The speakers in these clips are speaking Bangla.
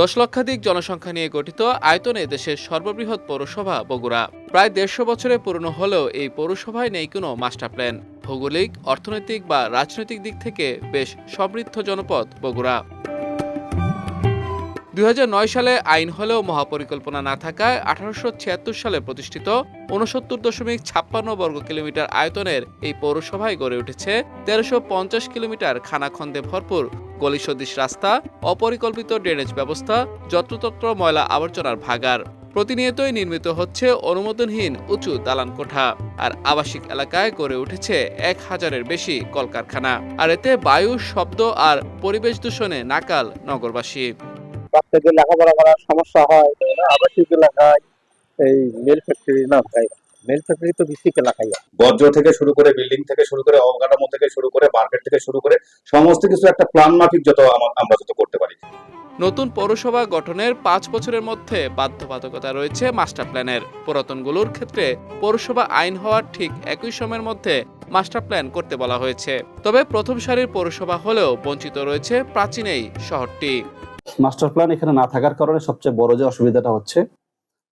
দশ লক্ষাধিক জনসংখ্যা নিয়ে গঠিত আয়তনে দেশের সর্ববৃহৎ পৌরসভা বগুড়া। প্রায় দেড়শো বছরে পুরনো হলেও এই পৌরসভায় নেই কোনো মাস্টার প্ল্যান। ভৌগোলিক, অর্থনৈতিক বা রাজনৈতিক দিক থেকে বেশ সমৃদ্ধ জনপদ বগুড়া। দুই হাজার নয় সালে আইন হলেও মহাপরিকল্পনা না থাকায় আঠারোশো ছিয়াত্তর সালে প্রতিষ্ঠিত উনসত্তর দশমিক ছাপ্পান্ন বর্গ কিলোমিটার আয়তনের এই পৌরসভায় গড়ে উঠেছে তেরোশো পঞ্চাশ কিলোমিটার খানাখন্দে ভরপুর গলিসদৃশ রাস্তা, অপরিকল্পিত ড্রেনেজ ব্যবস্থা, যত্রতত্র ময়লা আবর্জনার ভাগার। প্রতিনিয়তই নির্মিত হচ্ছে অনুমোদনহীন উঁচু দালান কোঠা। আর আবাসিক এলাকায় গড়ে উঠেছে এক হাজারের বেশি কলকারখানা। আর এতে বায়ু, শব্দ আর পরিবেশ দূষণে নাকাল নগরবাসী। বাচ্চাদের লেখাপড়া করার সমস্যা হয় আবাসিক এলাকায় এই মেল ফ্যাক্টরি না? মেল ফ্যাক্টরি তো এলাকায় বর্জ্য থেকে শুরু করে বিল্ডিং থেকে শুরু করে অবকাঠামো থেকে শুরু করে মার্কেট থেকে শুরু করে সমস্ত কিছু একটা প্ল্যান মাফিক যত আমরা যত করতে পারি। নতুন পৌরসভা গঠনের পাঁচ বছরের মধ্যে বাধ্যবাধকতা রয়েছে মাস্টার প্ল্যানের। পুরাতনগুলোর ক্ষেত্রে পৌরসভা আইন হওয়ার ঠিক একই সময়ের মধ্যে মাস্টার প্ল্যান করতে বলা হয়েছে। তবে প্রথম সারির পৌরসভা হলেও বঞ্চিত রয়েছে প্রাচীন এই শহরটি। মাস্টার প্ল্যান এখানে না থাকার কারণে সবচেয়ে বড় যে অসুবিধাটা হচ্ছে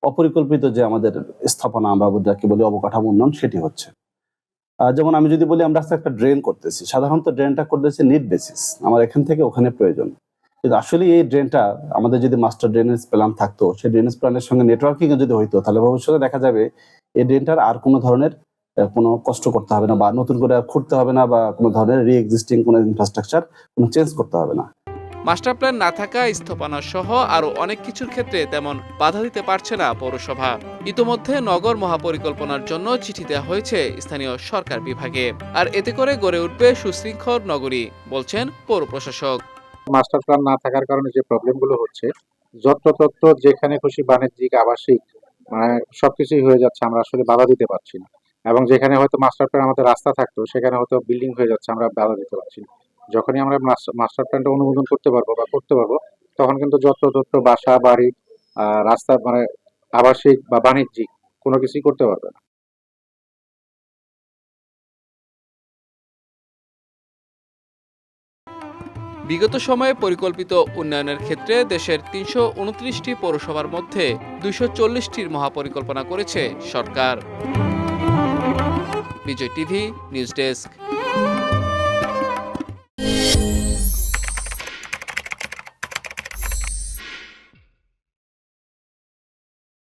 অপরিকল্পিত যে আমাদের স্থাপনা আমরা যাকে বলি অবকাঠামো উন্নয়ন, সেটি হচ্ছে। যেমন আমি যদি বলি, আমরা একটা ড্রেন করতেছি। সাধারণত ড্রেনটা করতেছি নিড বেসিস আমার এখান থেকে ওখানে প্রয়োজন। কিন্তু আসলে এই ড্রেনটা আমাদের যদি মাস্টার ড্রেনেজ প্ল্যান থাকতো, সেই ড্রেনেজ প্ল্যানের সঙ্গে নেটওয়ার্কিং যদি হইতো, তাহলে ভবিষ্যতে দেখা যাবে এই ড্রেনটার আর কোনো ধরনের কোনো কষ্ট করতে হবে না, বা নতুন করে খুঁড়তে হবে না, বা কোনো ধরনের রি এক্সিস্টিং কোনো ইনফ্রাস্ট্রাকচার কোনো চেঞ্জ করতে হবে না। মাস্টার প্ল্যান না থাকা স্থাপনা সহ আরও অনেক কিছুর ক্ষেত্রে তেমন বাধা দিতে পারছে না পৌরসভা। ইতোমধ্যে নগর মহাপরিকল্পনার জন্য চিঠি দেওয়া হয়েছে স্থানীয় সরকার বিভাগে। আর এতে করে গড়ে উঠবে সুশৃঙ্খল নগরী, বলছেন পৌর প্রশাসক। মাস্টার প্ল্যান না থাকার কারণে যে প্রবলেমগুলো হচ্ছে যত্রতত্র যেখানে খুশি বাণিজ্যিক, আবাসিক মানে সবকিছুই হয়ে যাচ্ছে, আমরা আসলে বাধা দিতে পারছি না। এবং যেখানে হয়তো মাস্টার প্ল্যান আমাদের রাস্তা থাকতো, সেখানে হয়তো বিল্ডিং হয়ে যাচ্ছে, আমরা বাধা দিতে পারছি না। যখনই আমরা মাস্টার প্ল্যানটা অনুমোদন করতে পারব বা করতে পারব, তখন কিন্তু যত্রতত্র বাসা, বাড়ি রাস্তা মানে আবাসিক বা বাণিজ্যিক কোনো কিছুই করতে পারবে না। বিগত সময়ে পরিকল্পিত উন্নয়নের ক্ষেত্রে দেশের তিনশো উনত্রিশটি পৌরসভার মধ্যে দুইশো চল্লিশটির মহাপরিকল্পনা করেছে সরকার। Bijoy TV, news desk.